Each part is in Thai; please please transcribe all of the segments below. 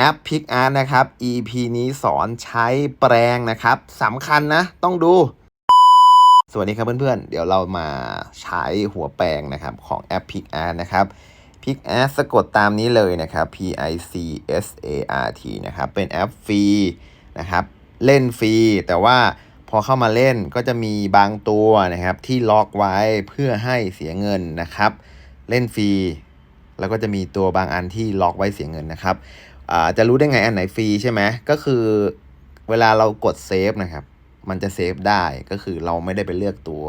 แอป PicArt นะครับ EP นี้สอนใช้แปลงนะครับสำคัญนะ ต้องดู สวัสดีครับเพื่อนๆ เดี๋ยวเรามาใช้หัวแปลงนะครับของแอป PicArt นะครับ PicArt สะกดตามนี้เลยนะครับ P I C S A R T นะครับเป็นแอปฟรีนะครับ เล่นฟรี แต่ว่าพอเข้ามาเล่นก็จะมีบางตัวนะครับ ที่ล็อกไว้เพื่อให้เสียเงินนะครับ เล่นฟรี แล้วก็จะมีตัวบางอันที่ล็อกไว้เสียเงินนะครับ จะรู้ได้ไงอันไหนฟรีใช่ไหมก็คือเวลาเรากดเซฟนะครับ มันจะเซฟได้ก็คือเราไม่ได้ไปเลือกตัว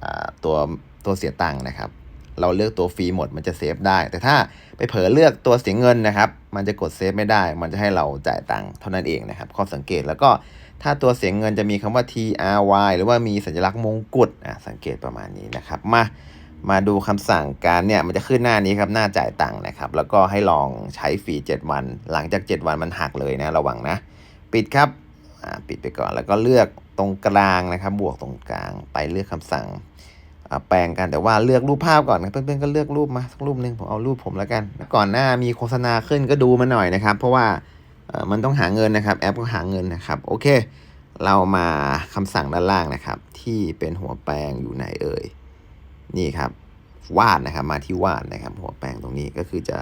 อ่าตัวตัวเสียตังค์นะครับ เราเลือกตัวฟรีหมดมันจะเซฟได้ แต่ถ้าไปเผลอเลือกตัวเสียเงินนะครับ มันจะกดเซฟไม่ได้ มันจะให้เราจ่ายตังค์เท่านั้นเองนะครับข้อสังเกตแล้วก็ถ้าตัวเสียเงินจะมีคำว่า TRY หรือว่ามีสัญลักษณ์มงกุฎอะสังเกตประมาณนี้นะครับมา มาดูคำสั่งการเนี่ยมันจะขึ้นหน้านี้ครับหน้าจ่ายตังค์นะครับแล้วก็ให้ลองใช้ฟรี 7 วัน หลังจาก 7 วันมันหักเลยนะระวังนะ ปิดครับปิดไปก่อนแล้วก็เลือกตรงกลางนะครับ บวกตรงกลางไปเลือกคำสั่งแปลงกันแต่ว่าเลือกรูปภาพก่อนนะเพื่อนๆก็เลือกรูปมาสักรูปหนึ่งผมเอารูปผมแล้วกัน ก่อนหน้ามีโฆษณาขึ้นก็ดูมาหน่อยนะครับ เพราะว่ามันต้องหาเงินนะครับ แอปก็หาเงินนะครับ โอเค เรามาคำสั่งด้านล่างนะครับ ที่เป็นหัวแปลงอยู่ไหนเอ่ย นี่ครับวาดนะครับมาที่วาดนะครับหัวแปลงตรงนี้ก็คือจะ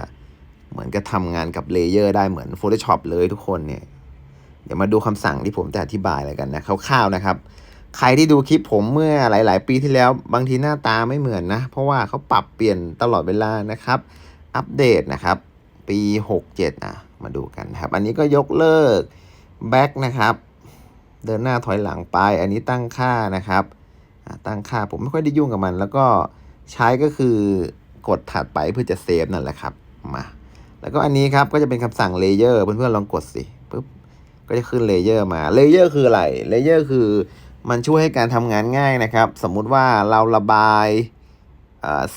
เหมือนกับทำงานกับเลเยอร์ได้เหมือน Photoshop เลยทุกคนเนี่ยเดี๋ยวมาดูคำสั่งที่ผมจะอธิบายอะไรกันนะคร่าวๆนะครับ ใครที่ดูคลิปผมเมื่อหลาย ๆ ปีที่แล้วบางทีหน้าตาไม่เหมือนนะ เพราะว่าเขาปรับเปลี่ยนตลอดเวลานะครับ อัปเดตนะครับ ปี 67อะมาดูกันครับ อันนี้ก็ยกเลิก back นะครับ เดินหน้าถอยหลังไป อันนี้ตั้งค่านะครับ ตั้งค่าผมไม่ค่อยได้ยุ่งกับมัน แล้วก็ใช้ก็คือกดถัดไปเพื่อจะเซฟนั่นแหละครับมาแล้วก็อันนี้ครับก็จะเป็นคำสั่งเลเยอร์เพื่อนๆลองกดสิปุ๊บก็จะขึ้นเลเยอร์มาเลเยอร์คืออะไรเลเยอร์คือมันช่วยให้การทำงานง่ายนะครับ สมมุติว่าเราระบาย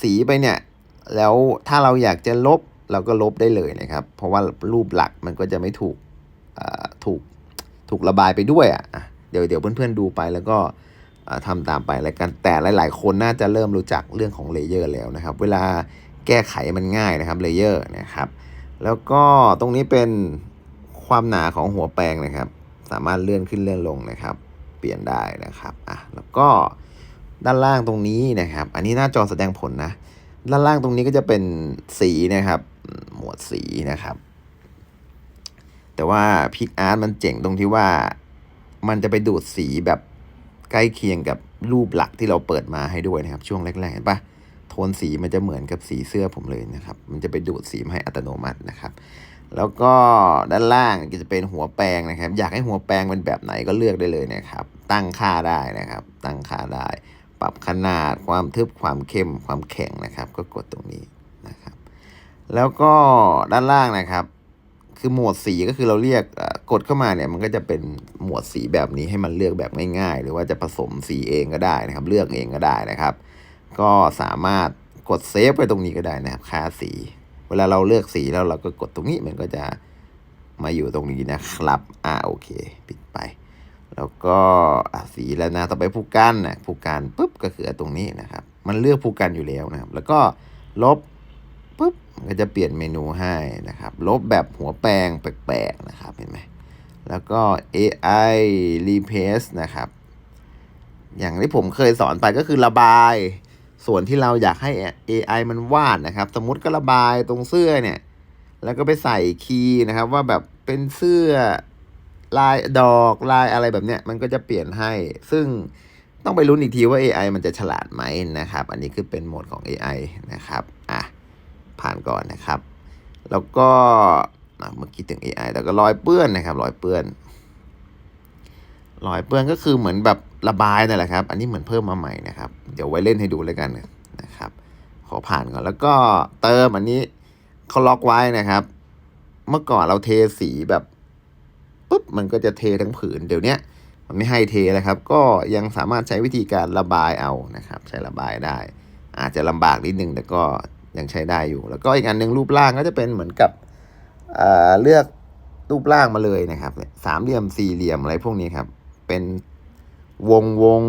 สีไปเนี่ย แล้วถ้าเราอยากจะลบเราก็ลบได้เลยนะครับ เพราะว่ารูปหลักมันก็จะไม่ถูกถูกถูกระบายไปด้วยอะอะเดี๋ยวเดี๋ยวเพื่อนๆดูไปแล้วก็ ทำตามไปแล้วกัน แต่หลาย ๆ คนน่าจะเริ่มรู้จักเรื่องของเลเยอร์แล้วนะครับ เวลาแก้ไขมันง่ายนะครับเลเยอร์นะครับ แล้วก็ตรงนี้เป็นความหนาของหัวแปลงนะครับ สามารถเลื่อนขึ้นเลื่อนลงนะครับ เปลี่ยนได้นะครับอะแล้วก็ด้านล่างตรงนี้นะครับ อันนี้หน้าจอแสดงผลนะ ด้านล่างตรงนี้ก็จะเป็นสีนะครับ หมวดสีนะครับ แต่ว่าพิกอาร์ตมันเจ๋งตรงที่ว่ามันจะไปดูดสีแบบ ใกล้เคียงกับรูปหลักที่เราเปิดมาให้ด้วยนะครับ ช่วงแรกๆเห็นปะโทนสีมันจะเหมือนกับสีเสื้อผมเลยนะครับ มันจะไปดูดสีมาให้อัตโนมัตินะครับ แล้วก็ด้านล่างก็จะเป็นหัวแปรงนะครับ อยากให้หัวแปรงเป็นแบบไหนก็เลือกได้เลยนะครับ ตั้งค่าได้นะครับ ตั้งค่าได้ ปรับขนาดความทึบความเข้มความแข็งนะครับ ก็กดตรงนี้นะครับ แล้วก็ด้านล่างนะครับ คือหมวดสีก็คือเราเรียกกดเข้ามาเนี่ยมันก็จะเป็นหมวดสีแบบนี้ให้มันเลือกแบบง่ายๆ หรือว่าจะผสมสีเองก็ได้นะครับ เลือกเองก็ได้นะครับ ก็สามารถกดเซฟไปตรงนี้ก็ได้นะครับค่าสี เวลาเราเลือกสีแล้วเราก็กดตรงนี้มันก็จะมาอยู่ตรงนี้นะครับอ่าโอเค ปิดไป แล้วก็สีแล้วนะต่อไปผู้กันนะผู้กันปุ๊บก็คือตรงนี้นะครับ มันเลือกผู้กันอยู่แล้วนะครับ แล้วก็ลบ ก็จะเปลี่ยนเมนูให้นะครับ ลบแบบหัวแปลงแปลกๆนะครับเห็นไหมแล้วก็ AI replace นะครับ อย่างที่ผมเคยสอนไปก็คือระบาย ส่วนที่เราอยากให้ AI มันวาดนะครับ สมมติก็ระบายตรงเสื้อเนี่ย แล้วก็ไปใส่คีย์นะครับ ว่าแบบเป็นเสื้อลายดอกลายอะไรแบบเนี้ยมันก็จะเปลี่ยนให้ ซึ่งต้องไปลุ้นอีกทีว่า AI มันจะฉลาดไหมนะครับ อันนี้คือเป็นโหมดของ AI นะครับ อะ ผ่านก่อนนะครับ แล้วก็เมื่อกี้ถึง AI แล้วก็รอยเปื้อนนะครับรอยเปื้อนรอยเปื้อนก็คือเหมือนแบบระบายนั่นแหละครับ อันนี้เหมือนเพิ่มมาใหม่นะครับ เดี๋ยวไว้เล่นให้ดูแล้วกันนะครับ ขอผ่านก่อนแล้วก็เติมอันนี้เขาล็อกไว้นะครับ เมื่อก่อนเราเทสีแบบปุ๊บมันก็จะเททั้งผืนเดี๋ยวนี้มันไม่ให้เทแล้วครับ ก็ยังสามารถใช้วิธีการระบายเอานะครับ ใช้ระบายได้ อาจจะลำบากนิดนึงแต่ก็ ยังใช้ได้อยู่ แล้วก็อีกอันหนึ่งรูปร่างก็จะเป็นเหมือนกับเเลือกรูปร่างมาเลยนะครับ สามเหลี่ยมสี่เหลี่ยมอะไรพวกนี้ครับ เป็นวงวง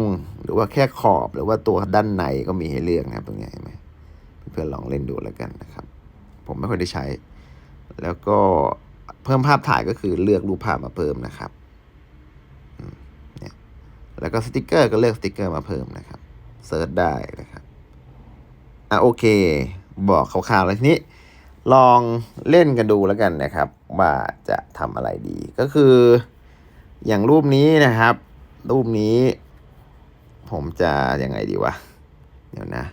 หรือว่าแค่ขอบหรือว่าตัวด้านในก็มีให้เลือกนะครับตรงนี้เห็นไหมเพื่อนลองเล่นดูแล้วกันนะครับ ผมไม่ค่อยได้ใช้ แล้วก็เพิ่มภาพถ่ายก็คือเลือกรูปภาพมาเพิ่มนะครับเนี่ยแล้วก็สติกเกอร์ก็เลือกสติกเกอร์มาเพิ่มนะครับเซิร์ชได้นะครับอะโอเค บอกคร่าวๆแล้วทีนี้ ลองเล่นกันดูแล้วกันนะครับ ว่าจะทำอะไรดี ก็คือ อย่างรูปนี้นะครับ รูปนี้ ผมจะยังไงดีวะเดี๋ยวนะ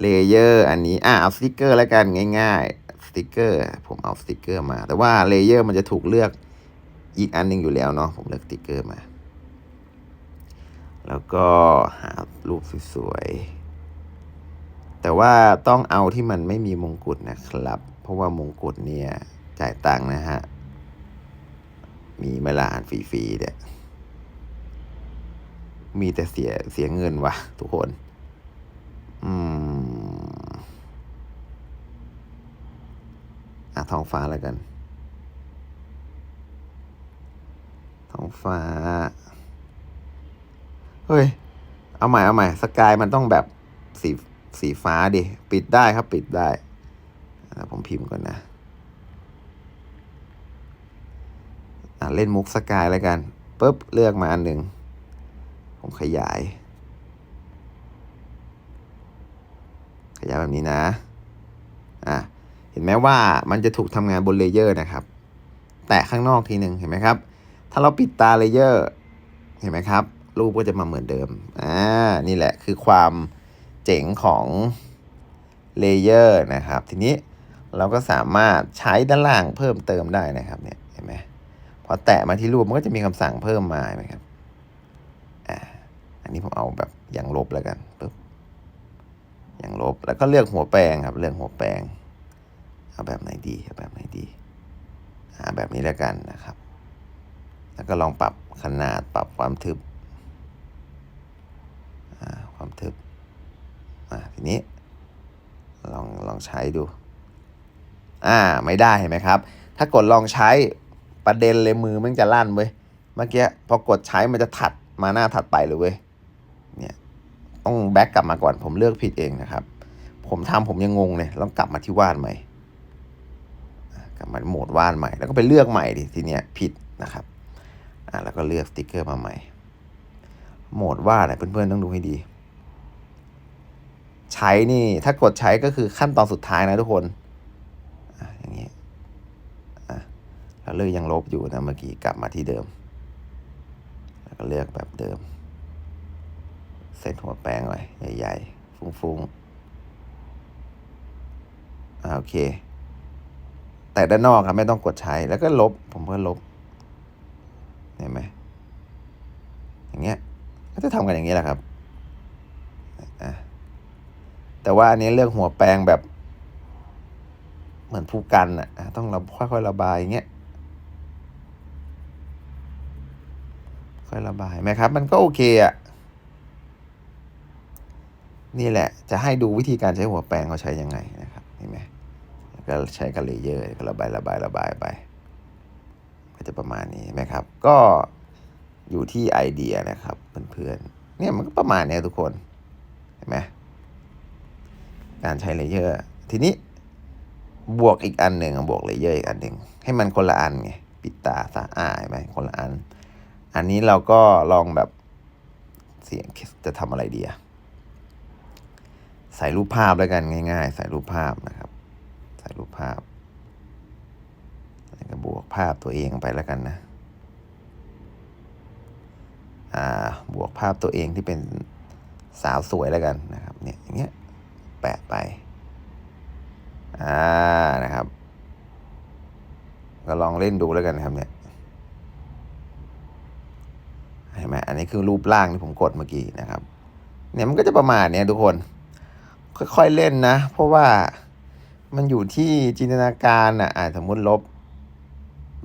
เลเยอร์อันนี้อะเอาสติกเกอร์แล้วกันง่ายๆสติกเกอร์ผมเอาสติกเกอร์มา แต่ว่าเลเยอร์มันจะถูกเลือกอีกอันหนึงอยู่แล้วเนาะผมเลือกสติกเกอร์มา แล้วก็หารูปสวยๆ แต่ว่าต้องเอาที่มันไม่มีมงกุฎนะครับ เพราะว่ามงกุฎเนี่ยจ่ายตังค์นะฮะ มีเวลาอ่านฟรีๆเนี่ย มีแต่เสียเสียเงินวะทุกคน อืม อะทองฟ้าแล้วกัน ทองฟ้า เฮ้ย เอาใหม่เอาใหม่ สกายมันต้องแบบสี สีฟ้าดิ ปิดได้ครับปิดได้ ผมพิมพ์ก่อนนะอะเล่นมุกสกายแล้วกันปุ๊บเลือกมาอันหนึ่ง ผมขยาย ขยายแบบนี้นะ อะ เห็นไหมว่ามันจะถูกทำงานบนเลเยอร์นะครับ แตะข้างนอกทีหนึ่งเห็นไหมครับ ถ้าเราปิดตาเลเยอร์ เห็นไหมครับ รูปก็จะมาเหมือนเดิม อ่า นี่แหละคือความ เจ๋งของเลเยอร์นะครับ ทีนี้เราก็สามารถใช้ด้านล่างเพิ่มเติมได้นะครับเนี่ยเห็นไหมพอแตะมาที่รูปมันก็จะมีคำสั่งเพิ่มมาเห็นไหมครับอ่าอันนี้ผมเอาแบบอย่างลบแล้วกันปึ๊บอย่างลบแล้วก็เลือกหัวแปลงครับ เลือกหัวแปลงเอาแบบไหนดีเอาแบบไหนดีหาแบบนี้แล้วกันนะครับ แล้วก็ลองปรับขนาดปรับความทึบอ่าความทึบอ่าที นี้ ลองลองใช้ดู อ่าไม่ได้เห็นไหมครับ ถ้ากดลองใช้ประเด็นเลยมือมันจะลั่นเว้ยเมื่อกี้พอกดใช้มันจะถัดมาหน้าถัดไปเลยเว้ยเนี่ยต้องแบ็กกลับมาก่อนผมเลือกผิดเองนะครับ ผมทำผมยังงงเลยต้องกลับมาที่วาดใหม่กลับมาโหมดวาดใหม่ แล้วก็ไปเลือกใหม่ดิทีเนี้ยผิดนะครับอ่าแล้วก็เลือกสติกเกอร์มาใหม่โหมดวาดเนี่ยเพื่อนๆต้องดูให้ดี ใช้นี่ถ้ากดใช้ก็คือขั้นตอนสุดท้ายนะทุกคนอย่างนี้อะเราเลือกยังลบอยู่นะเมื่อกี้กลับมาที่เดิม แล้วก็เลือกแบบเดิม เซตหัวแปลงไว้ใหญ่ๆ ฟุ้งๆอ่าโอเค แต่ด้านนอกครับไม่ต้องกดใช้แล้วก็ลบ ผมก็ลบ เห็นไหมอย่างเงี้ยก็จะทำกันอย่างนี้แหละครับอะ แต่ว่าอันนี้เลือกหัวแปลงแบบ เหมือนผู้กันอะต้องเราค่อยๆระบายอย่างเงี้ยค่อยระบายไหมครับ มันก็โอเคอะนี่แหละ จะให้ดูวิธีการใช้หัวแปรงเขาใช้ยังไงนะครับเห็นไหมก็ใช้กับเลเยอร์ก็ระบายระบายระบายไปก็จะประมาณนี้ไหมครับ ก็อยู่ที่ไอเดียนะครับเพื่อนๆเนี่ยมันก็ประมาณนี้ทุกคนเห็นไหม การใช้เลเยอร์ ทีนี้บวกอีกอันหนึ่งบวกเลเยอร์อีกอันหนึ่งให้มันคนละอันไงปิดตาซะอาไหมคนละอัน อันนี้เราก็ลองแบบเสียงจะทำอะไรดีอะใส่รูปภาพแล้วกันง่าย ๆ ใส่รูปภาพนะครับ ใส่รูปภาพแล้วก็บวกภาพตัวเองไปแล้วกันนะอ่าบวกภาพตัวเองที่เป็นสาวสวยแล้วกันนะครับ เนี่ยอย่างเงี้ย อ่านะครับ ก็ลองเล่นดูแล้วกันครับเนี่ยเห็นไหมอันนี้คือรูปร่างที่ผมกดเมื่อกี้นะครับ เนี่ยมันก็จะประมาณเนี้ยทุกคน ค่อยๆเล่นนะ เพราะว่ามันอยู่ที่จินตนาการอะอ่าสมมติลบ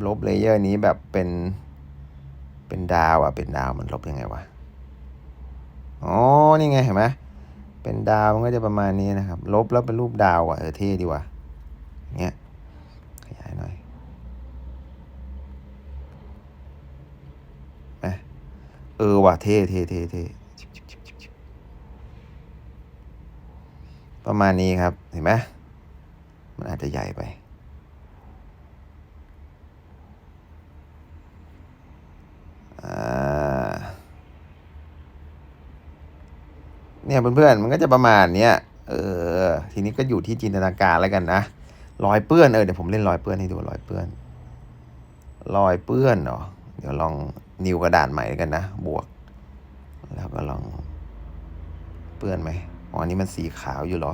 ลบเลเยอร์นี้แบบเป็น เป็นดาวอะ เป็นดาวมันลบยังไงวะ อ๋อ นี่ไงเห็นไหมเป็นดาวมันก็จะประมาณนี้นะครับ ลบแล้วเป็นรูปดาวอะเออเท่ดีว่ะอย่าง เงี้ยขยายหน่อยนะเออว่ะเท่เท่เท่เท่ประมาณนี้ครับ เห็นไหมมันอาจจะใหญ่ไป เนี่ยเพื่อนๆ มันก็จะประมาณเนี้ย เออ ทีนี้ก็อยู่ที่จินตนาการแล้วกันนะ รอยเปื้อนเออเดี๋ยวผมเล่นรอยเปื้อนให้ดูรอยเปื้อนรอยเปื้อนเนาะเดี๋ยวลองนิวกระดาษใหม่กันนะบวก แล้วก็ลองเปื้อนไหมอ๋ออันนี้มันสีขาวอยู่เหรอ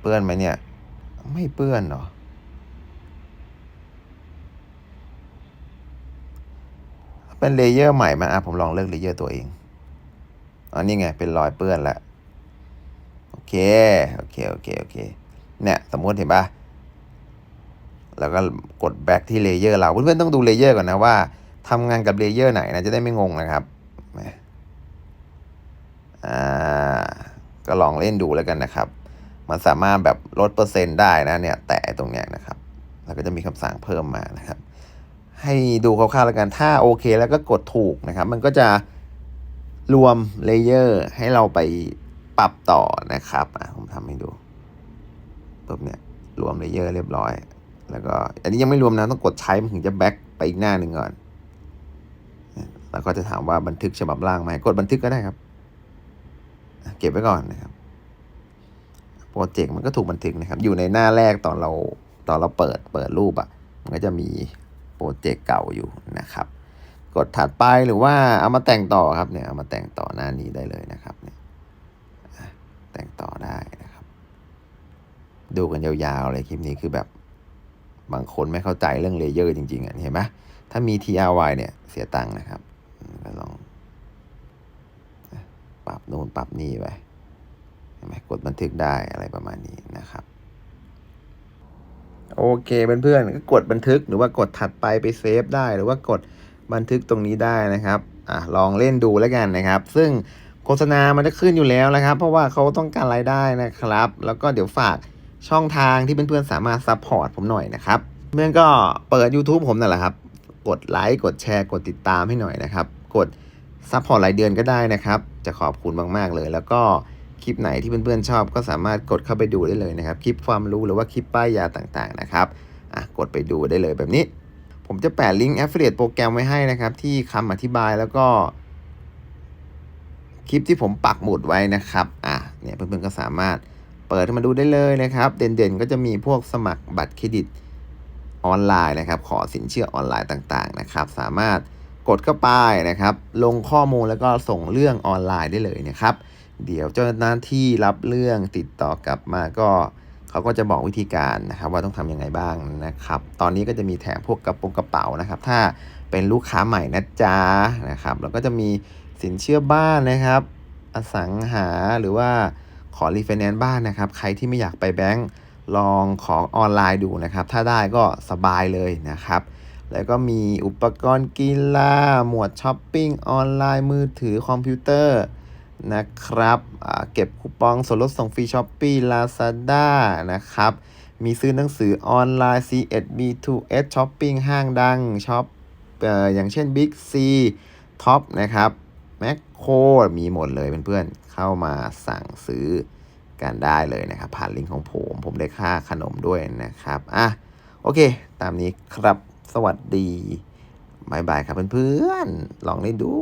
เปื้อนไหมเนี่ย ไม่เปื้อนเหรอเป็นเลเยอร์ใหม่มาอะผมลองเลือกเลเยอร์ตัวเองอ๋อนี่ไงเป็นรอยเปื้อนแล้ว เค โอเค โอเค โอเค เนี่ย สมมติเห็นปะแล้วก็กด back ที่เลเยอร์เราเพื่อนๆต้องดูเลเยอร์ก่อนนะว่าทำงานกับเลเยอร์ไหนนะจะได้ไม่งงนะครับแหมอ่าก็ลองเล่นดูแล้วกันนะครับ มันสามารถแบบลดเปอร์เซ็นต์ได้นะเนี่ย แตะตรงเนี้ยนะครับ แล้วก็จะมีคำสั่งเพิ่มมานะครับ ให้ดูคร่าวๆแล้วกัน ถ้าโอเคแล้วก็กดถูกนะครับ มันก็จะรวมเลเยอร์ให้เราไป ปรับต่อนะครับอะผมทำให้ดูปุ๊บเนี่ยรวมเลเยอร์เรียบร้อย แล้วก็อันนี้ยังไม่รวมนะต้องกดใช้มันถึงจะแบ็กไปอีกหน้าหนึ่งก่อน แล้วก็จะถามว่าบันทึกฉบับล่างไหมกดบันทึกก็ได้ครับ เก็บไว้ก่อนนะครับโปรเจกต์มันก็ถูกบันทึกนะครับ อยู่ในหน้าแรกตอนเราตอนเราเปิดเปิดรูปอะ่ะ มันก็จะมีโปรเจกต์เก่าอยู่นะครับ กดถัดไปหรือว่าเอามาแต่งต่อครับเนี่ยเอามาแต่งต่อหน้านี้ได้เลยนะครับเนี่ย แต่งต่อได้นะครับ ดูกันยาวๆเลยคลิปนี้คือแบบบางคนไม่เข้าใจเรื่องเลเยอร์จริงๆอะเห็นไหมถ้ามี TRY เนี่ยเสียตังค์นะครับมก็ลองปรับนู่นปรับนี่ไปเห็นไหมกดบันทึกได้อะไรประมาณนี้นะครับ โอเคเพื่อนๆก็กดบันทึกหรือว่ากดถัดไปไปเซฟได้ หรือว่ากดบันทึกตรงนี้ได้นะครับอะลองเล่นดูแล้วกันนะครับ ซึ่ง โฆษณามันจะขึ้นอยู่แล้วนะครับ เพราะว่าเขาต้องการรายได้นะครับ แล้วก็เดี๋ยวฝากช่องทางที่เพื่อนๆสามารถซัพพอร์ตผมหน่อยนะครับเพื่อนก็เปิด YouTube ผมนั่นแหละครับ กดไลค์กดแชร์กดติดตามให้หน่อยนะครับ กดซัพพอร์ตรายเดือนก็ได้นะครับ จะขอบคุณมากๆเลย แล้วก็คลิปไหนที่เพื่อนๆชอบก็สามารถกดเข้าไปดูได้เลยนะครับ คลิปความรู้หรือว่าคลิปป้ายยาต่างๆนะครับอะกดไปดูได้เลยแบบนี้ ผมจะแปะลิงก์ Affiliate โปรแกรมไว้ให้นะครับ ที่คำอธิบายแล้วก็ คลิปที่ผมปักหมุดไว้นะครับอะเนี่ยเพื่อนๆก็สามารถเปิดมาดูได้เลยนะครับ เด่นๆ ก็จะมีพวกสมัครบัตรเครดิตออนไลน์นะครับ ขอสินเชื่อออนไลน์ต่างๆนะครับ สามารถกดเข้าไปนะครับ ลงข้อมูลแล้วก็ส่งเรื่องออนไลน์ได้เลยนะครับ เดี๋ยวเจ้าหน้าที่รับเรื่องติดต่อกลับมาก็เขาก็จะบอกวิธีการนะครับว่าต้องทำยังไงบ้างนะครับ ตอนนี้ก็จะมีแถมพวกกระโปรงกระเป๋านะครับ ถ้าเป็นลูกค้าใหม่นะจ๊ะนะครับ แล้วก็จะมี สินเชื่อบ้านนะครับ อสังหาหรือว่าขอรีไฟแนนซ์บ้านนะครับ ใครที่ไม่อยากไปแบงก์ลองของออนไลน์ดูนะครับ ถ้าได้ก็สบายเลยนะครับ แล้วก็มีอุปกรณ์กีฬาหมวดช้อปปิ้งออนไลน์มือถือคอมพิวเตอร์นะครับเก็บคูปองส่วนลดส่งฟรีช้อปปี้ลาซาด้านะครับ มีซื้อหนังสือออนไลน์ C1 B2S ช้อปปิ้งห้างดังช็อปอออย่างเช่น Big C ท็อปนะครับ แมคโครมีหมดเลยเพื่อนๆเข้ามาสั่งซื้อกันได้เลยนะครับผ่านลิงก์ของผม ผมได้ค่าขนมด้วยนะครับอะโอเค ตามนี้ครับสวัสดีบายบายครับเพื่อนๆ ลองเล่นดู